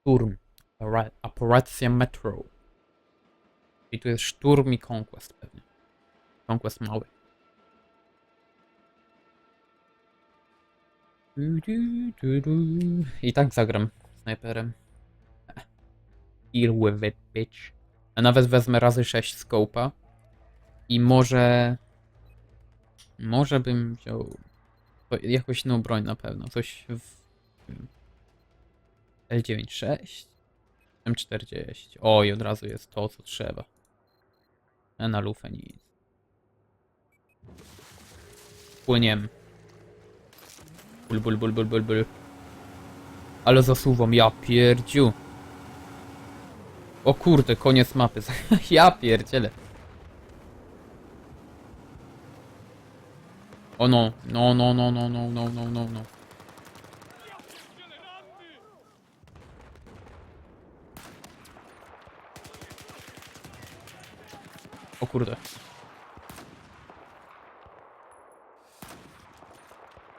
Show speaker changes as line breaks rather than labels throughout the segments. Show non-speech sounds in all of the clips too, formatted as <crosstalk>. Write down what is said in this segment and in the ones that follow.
Szturm. Opera- Operacja Metro. I tu jest szturm i conquest pewnie. Conquest mały. I tak zagram snajperem. <laughs> Deal with it, bitch. A nawet wezmę razy 6 scope'a. I może... Może bym wziął... Jakąś inną broń na pewno. Coś w... nie wiem. L96? M40. Oj, od razu jest to, co trzeba. A na lufę nic. Płyniemy. Bul, bul, bul, bul, bul, bul. Ale zasuwam, ja pierdziu. O kurde, koniec mapy. <laughs> ja pierdzielę. O no, no, no, no, no, no, no, no, no, no. Kurde.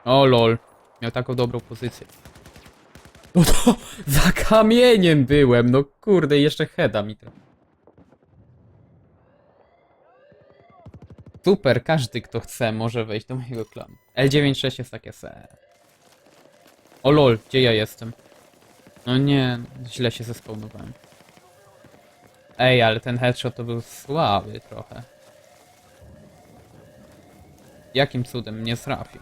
O lol. Miał taką dobrą pozycję. No to <laughs> za kamieniem byłem, no kurde, jeszcze heada mi to. Super, każdy kto chce może wejść do mojego klanu. L96 jest takie se. O lol, gdzie ja jestem? No nie, źle się zespawnowałem. Ej, ale ten headshot to był słaby trochę. Jakim cudem mnie trafił?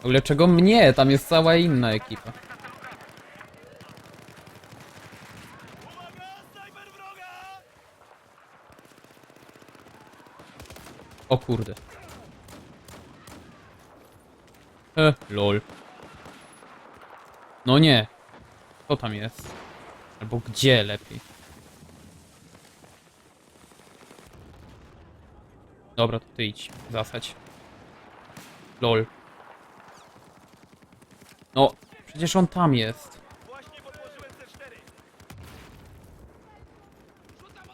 W ogóle czego mnie? Tam jest cała inna ekipa. O kurde. E, lol. No nie. Co tam jest? Albo gdzie lepiej? Dobra, to ty idź. Zasać. Lol. No, przecież on tam jest.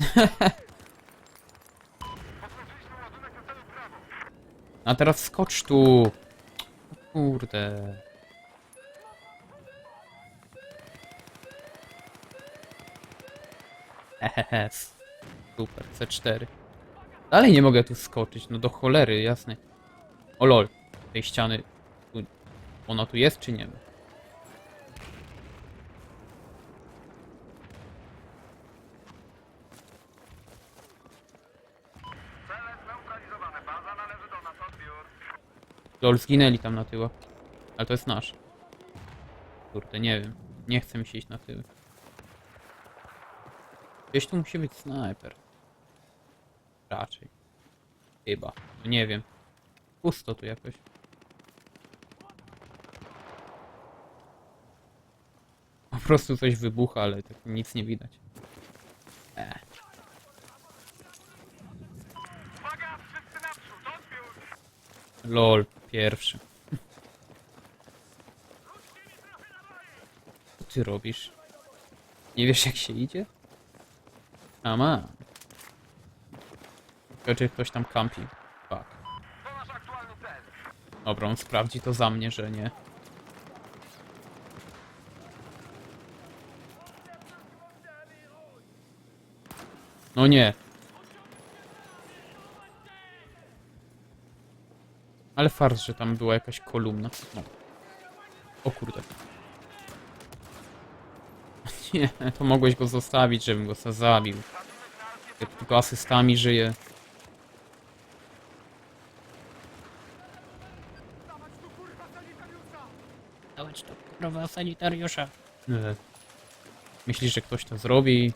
<laughs> A teraz skocz tu. Kurde. Super, C4. Dalej nie mogę tu skoczyć, no do cholery, jasne. O lol, tej ściany. Tu, ona tu jest czy nie?
Cele.
Lol, zginęli tam na tyłach. Ale to jest nasz. Kurde, nie wiem. Nie chcę mi się iść na tyły. Gdzieś tu musi być snajper. Raczej. Chyba. No nie wiem. Pusto tu jakoś. Po prostu coś wybucha, ale tak nic nie widać. E.
Odbiór.
Lol, pierwszy. Co ty robisz? Nie wiesz jak się idzie? A ma. Tylko czy ktoś tam kampi. Fuck. Dobra, on sprawdzi to za mnie, że nie. No nie. Ale fars, że tam była jakaś kolumna. No. O kurde. <laughs> Nie, to mogłeś go zostawić, żebym go sobie zabił. Ja tu tylko asystami żyje. Dawać to kurwa sanitariusza. Nie. Myślisz, że ktoś to zrobi?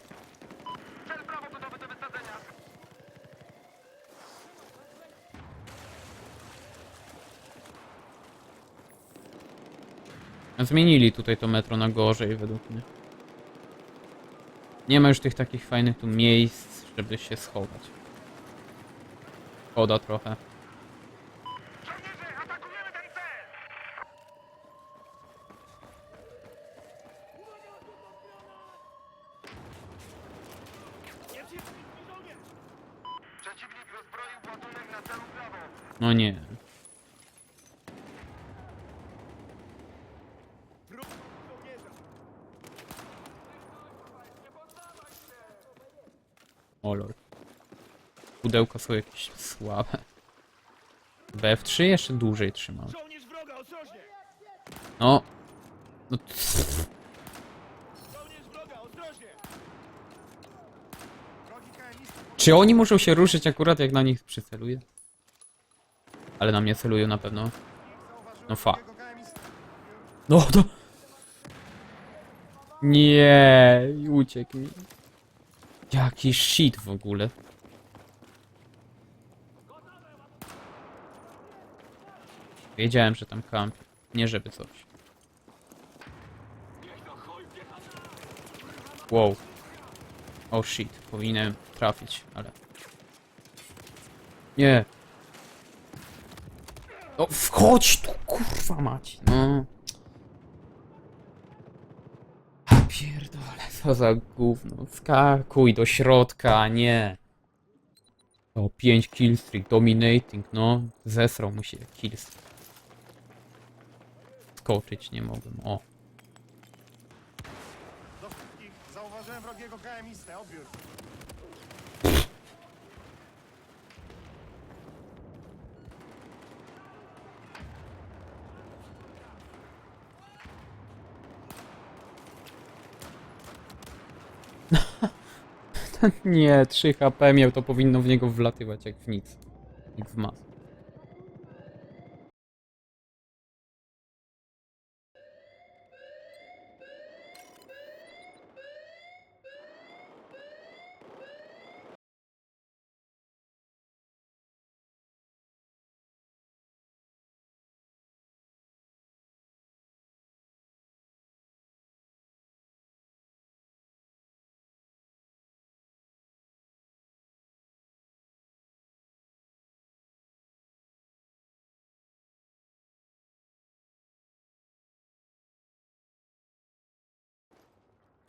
Wysadzenia.
Zmienili tutaj to metro na gorzej według mnie. Nie ma już tych takich fajnych tu miejsc, żeby się schować. Szkoda trochę.
Żołnierze, atakujemy ten cel. Przeciwnik rozbroił ładunek na celu prawo.
No nie.
Wróg żołnierzy.
O lol. Pudełka są jakieś słabe. W F3 jeszcze dłużej trzymam. No. No pff, Czy oni muszą się ruszyć akurat jak na nich przyceluję? Ale na mnie celują na pewno. No fa. No to... Nie, uciekł mi. Jaki shit w ogóle. Wiedziałem, że tam kamp. Nie żeby coś. Wow. Oh shit, powinienem trafić, ale... Nie. No wchodź tu, kurwa mać. No. A Pierdolę, co za gówno. Skakuj do środka, nie. O, 5 killstreak, dominating, no. Zesrał mu się killstreak. Skoczyć nie mogłem, o.
Do wszystkich. Zauważyłem wrogiego KMistę. Odbiór. <laughs>
Nie, 3 HP miał, to powinno w niego wlatywać jak w nic. Jak w mas.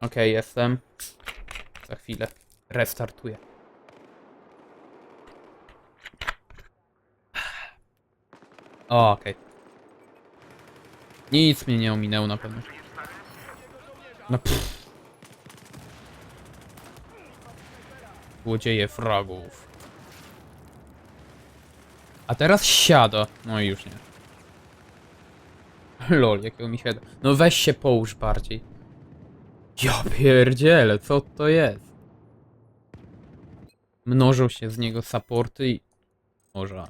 Okej, jestem. Za chwilę. Restartuję. O, okej. Nic mnie nie ominęło na pewno. No pff. Złodzieje fragów. A teraz siada. No i już nie. Lol, jakiego mi siada. No weź się połóż bardziej. Ja pierdzielę, co to jest? Mnożą się z niego supporty i... Może...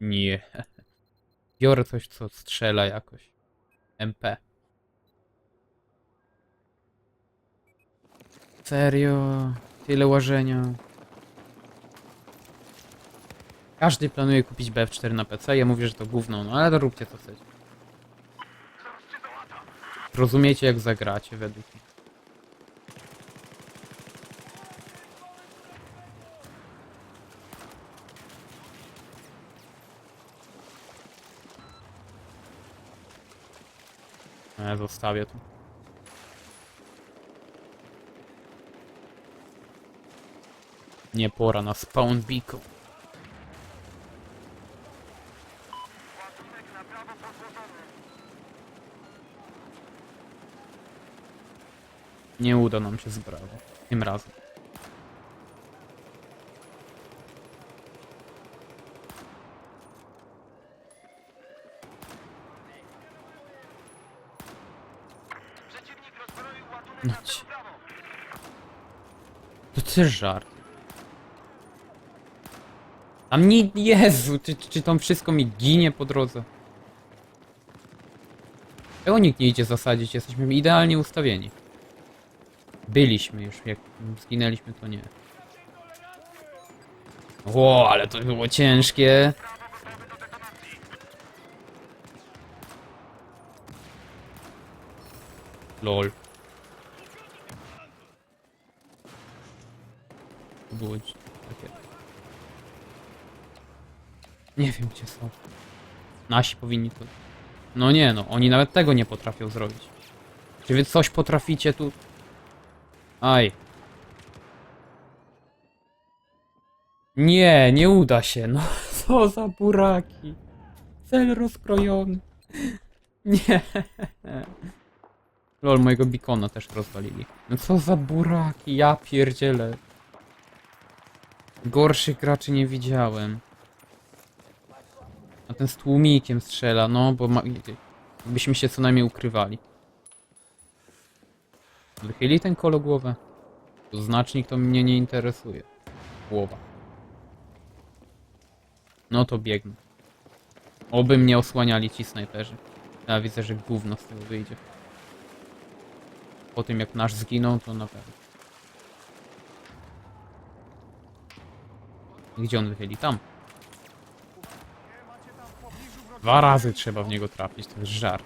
Nie. <laughs> Biorę coś, co strzela jakoś. MP. Serio? Tyle łażenia. Każdy planuje kupić BF4 na PC, ja mówię, że to gówno, no ale róbcie co chcecie. Rozumiecie jak zagracie według mnie. Zostawię tu. Nie pora na spawn beacon. Nie uda nam się z brawo. Tym razem.
Przeciwnik rozbroił ładunek
No
na
ci-
prawo.
Też żart. Tam nie... Jezu, czy, czy tam wszystko mi ginie po drodze? Czego nikt nie idzie zasadzić? Jesteśmy idealnie ustawieni. Byliśmy już, jak zginęliśmy to nie. Ło, ale to było ciężkie. Lol. Takie. Nie wiem gdzie są. Nasi powinni to. No nie no, oni nawet tego nie potrafią zrobić. Czy wy coś potraficie tu? Aj. Nie, nie uda się. No <laughs> co za buraki. Cel rozkrojony. <laughs> Nie. Lol, mojego bikona też rozwalili. No co za buraki, ja pierdzielę. Gorszych graczy nie widziałem. A ten z tłumikiem strzela, no, bo ma... byśmy się co najmniej ukrywali. Wychyli ten kolo głowę. To znacznik to mnie nie interesuje. Głowa. No to biegnę. Oby mnie osłaniali ci snajperzy. Ja widzę, że gówno z tego wyjdzie. Po tym jak nasz zginął, to na pewno. Gdzie on wychyli? Tam. Dwa razy trzeba w niego trafić, to jest żart.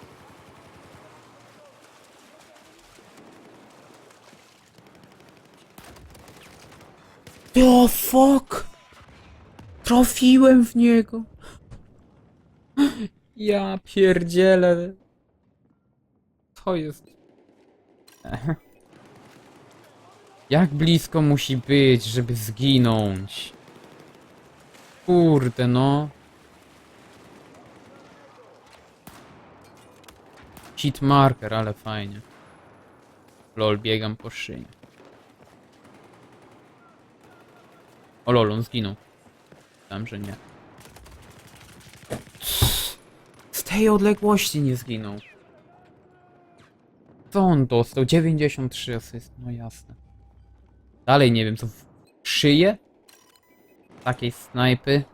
O fuck! Trafiłem w niego. Ja pierdzielę. Co jest? <laughs> Jak blisko musi być, żeby zginąć? Kurde no. Cheat marker, ale fajnie. Lol, biegam po szynie. O lol, on zginął. Tam, że nie. Z tej odległości nie zginął. Co on dostał? 93 asyst, no jasne. Dalej nie wiem, co w szyję? Takiej snajpy.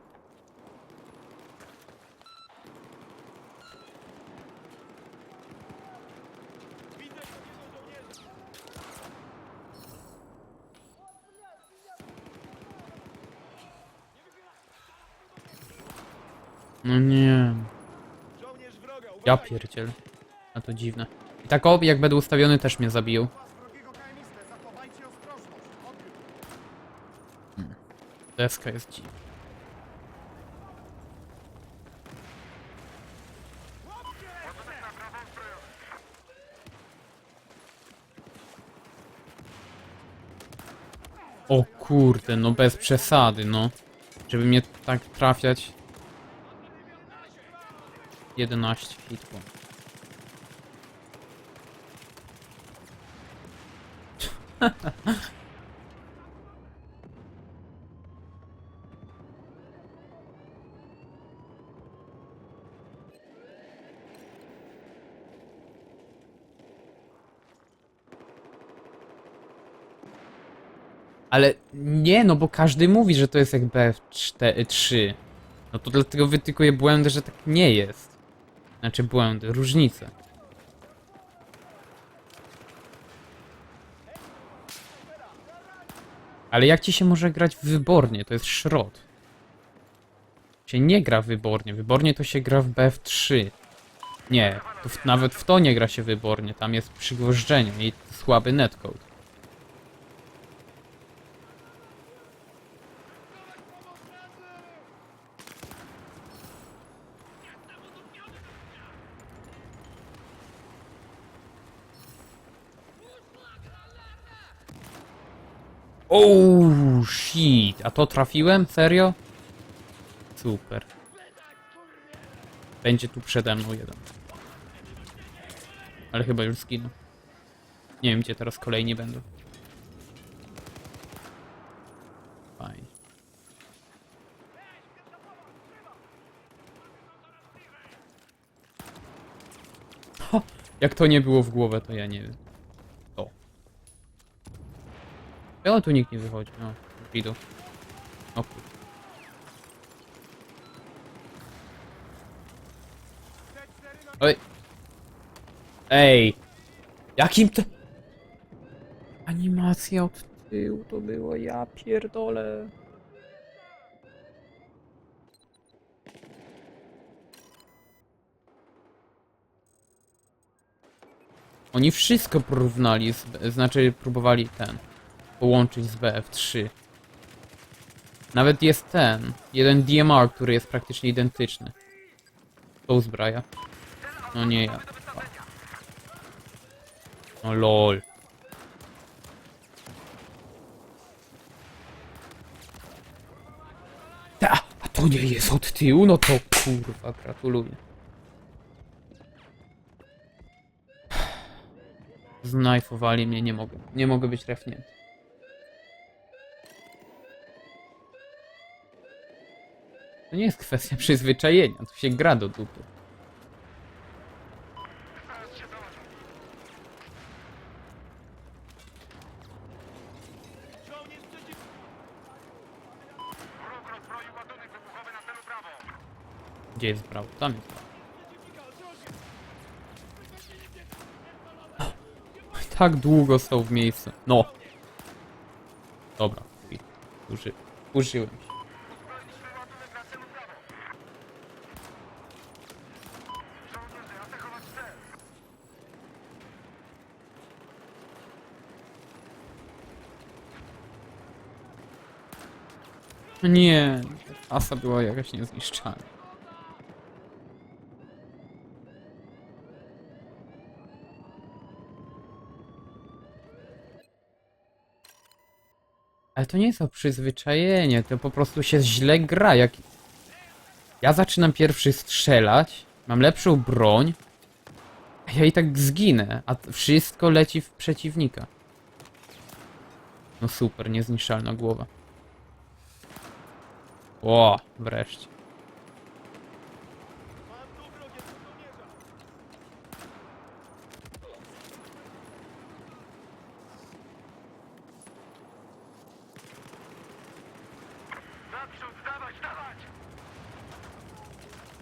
No nie. Ja pierdziel. A to dziwne. I tak jak będę ustawiony też mnie zabił.
Wrogiego KMistę, zachowajcie ostrożność. Odbiór.
Deska jest dziwna. O kurde, no bez przesady, no. Żeby mnie tak trafiać. 11 hitło. <laughs> Ale nie, no bo każdy mówi, że to jest jak BF3. No to dlatego wytykuję błędy, że tak nie jest. Znaczy błędy, różnice. Ale jak ci się może grać wybornie? To jest szrot. Się nie gra wybornie. Wybornie to się gra w BF3. Nie, w, nawet w to nie gra się wybornie. Tam jest przygwożdżenie i słaby netcode. Oh shit, a to trafiłem? Serio? Super. Będzie tu przede mną jeden. Ale chyba już zginął. Nie wiem gdzie teraz kolejni będą. Fajnie. Ha, jak to nie było w głowę, to ja nie wiem. O. Czemu tu nikt nie wychodzi? No, idą. O kur... Oj. Ej. Jakim to... Animacja od tyłu to było, ja pierdolę. Oni wszystko porównali, znaczy próbowali ten, połączyć z BF3. Nawet jest ten, jeden DMR, który jest praktycznie identyczny. To uzbraja. No nie ja. No lol. Ta, a to nie jest od tyłu? No to kurwa, gratuluję. Znajfowali mnie, nie mogę. Nie mogę być refnięty. To nie jest kwestia <laughs> przyzwyczajenia, to się gra do dupy. Gdzie jest brawo? Tam jest brawo. <laughs> Tak długo stał w miejscu. No. Dobra, chuj. Uży... użyłem się. Nie, asa była jakaś niezniszczalna. Ale to nie jest o przyzwyczajenie, to po prostu się źle gra. Jak ja zaczynam pierwszy strzelać, mam lepszą broń, a ja i tak zginę, a wszystko leci w przeciwnika. No super, niezniszczalna głowa. O, wreszcie.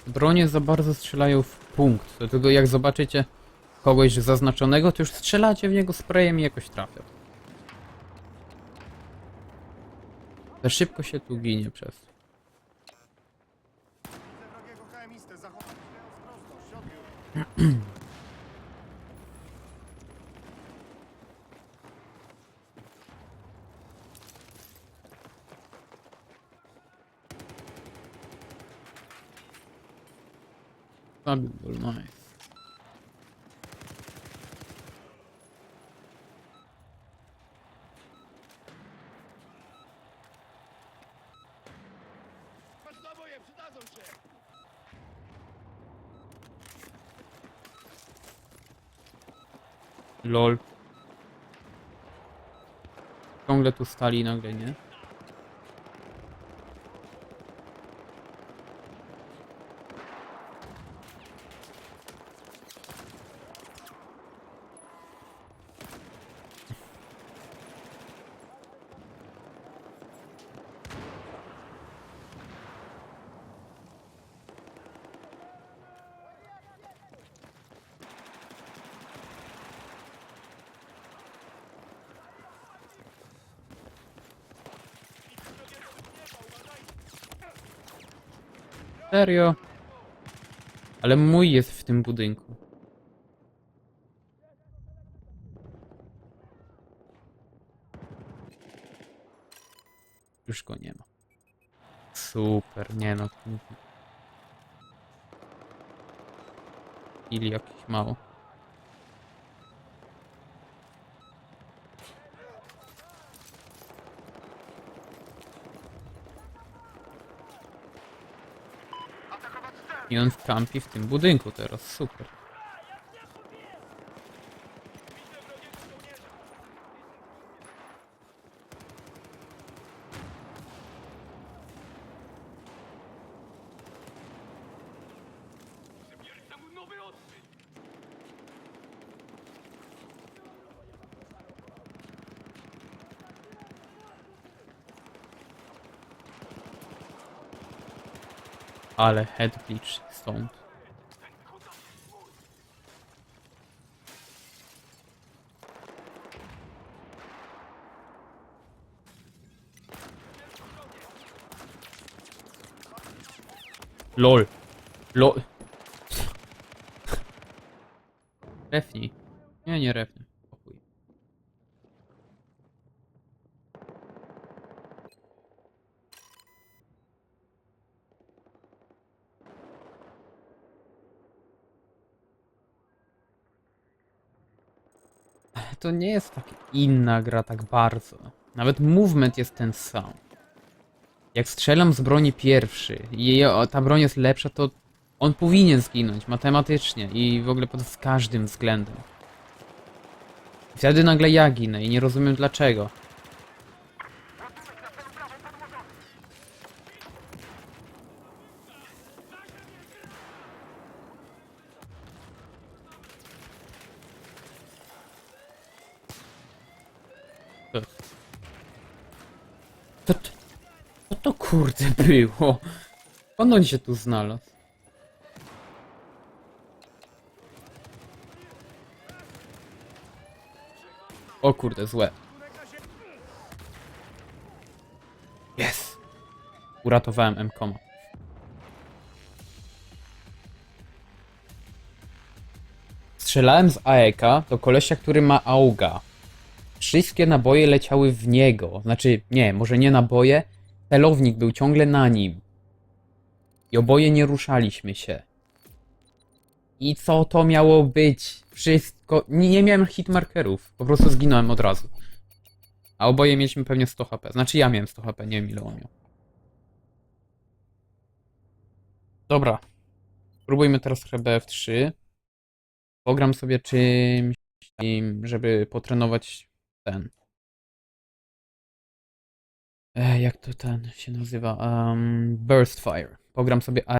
Bronie za bardzo strzelają w punkt. Dlatego jak zobaczycie kogoś zaznaczonego, to już strzelacie w niego sprayem i jakoś trafia. Za szybko się tu ginie przez to.
Widzę wrogiego KM-istę, zachować się <clears throat>
Zabił go, nice.
Przydadzą się!
LOL. Ciągle tu stali nagle, nie? Serio? Ale mój jest w tym budynku. Już go nie ma. Super, nie no. Ili jakiś mało. I on kampi w tym budynku teraz, super. Ale head glitch stąd. LOL. LOL. <laughs> Refnij. Nie, nie refnij. Pokój. Ale to nie jest tak inna gra tak bardzo. Nawet movement jest ten sam. Jak strzelam z broni pierwszy i ta broń jest lepsza, to on powinien zginąć matematycznie i w ogóle pod każdym względem. Wtedy nagle ja ginę i nie rozumiem dlaczego. To kurde było? Skąd on się tu znalazł? O kurde, złe. Jest! Uratowałem M-koma. Strzelałem z AEK do kolesia, który ma AUGA. Wszystkie naboje leciały w niego. Znaczy, nie, może nie naboje. Celownik był ciągle na nim. I oboje nie ruszaliśmy się. I co to miało być? Wszystko. Nie, nie miałem hitmarkerów. Po prostu zginąłem od razu. A oboje mieliśmy pewnie 100 HP. Znaczy ja miałem 100 HP, nie wiem ile on miał. Dobra. Spróbujmy teraz trochę BF3. Pogram sobie czymś, żeby potrenować ten. E, jak to ten się nazywa? Um, Burst Fire. Pogram sobie